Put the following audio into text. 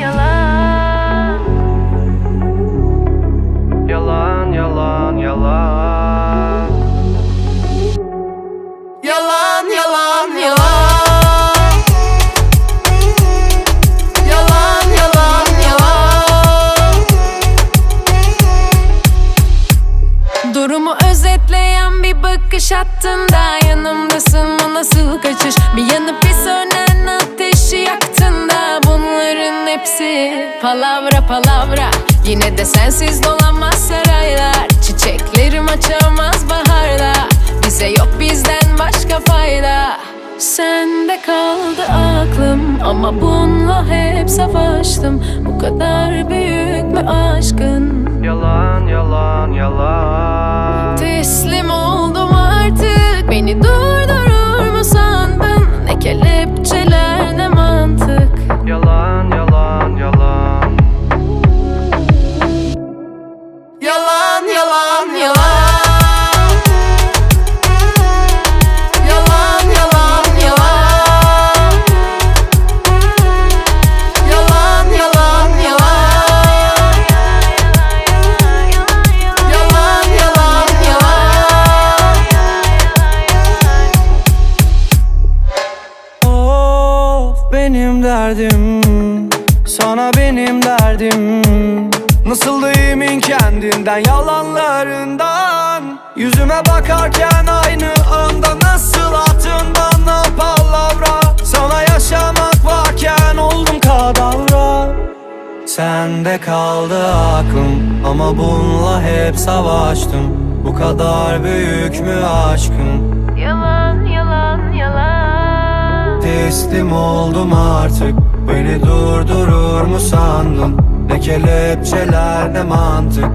yalan. Yalan yalan yalan. Yalan yalan yalan. Durumu özetleyen bir bakış attığında Yanımdasın bu nasıl kaçış? Bir yanıp bir sönen ateşi yaktın da Bunların hepsi. Palavra palavra. Yine de sensiz dolanmaz saraylar. Çiçeklerim açamaz baharda Bize yok bizden başka fayda. Sende kaldı aklım Ama bununla hep savaştım. Bu kadar büyük mü aşkın. Yalan yalan yalan benim derdim Sana benim derdim. Nasıl da emin kendinden yalanlarından. Yüzüme bakarken aynı anda Nasıl attın bana palavra Sana yaşamak varken oldum kadavra. Sende kaldı aklım Ama bununla hep savaştım. Bu kadar büyük mü aşkım Teslim oldum artık. Beni durdurur mu sandın? Ne kelepçeler ne mantık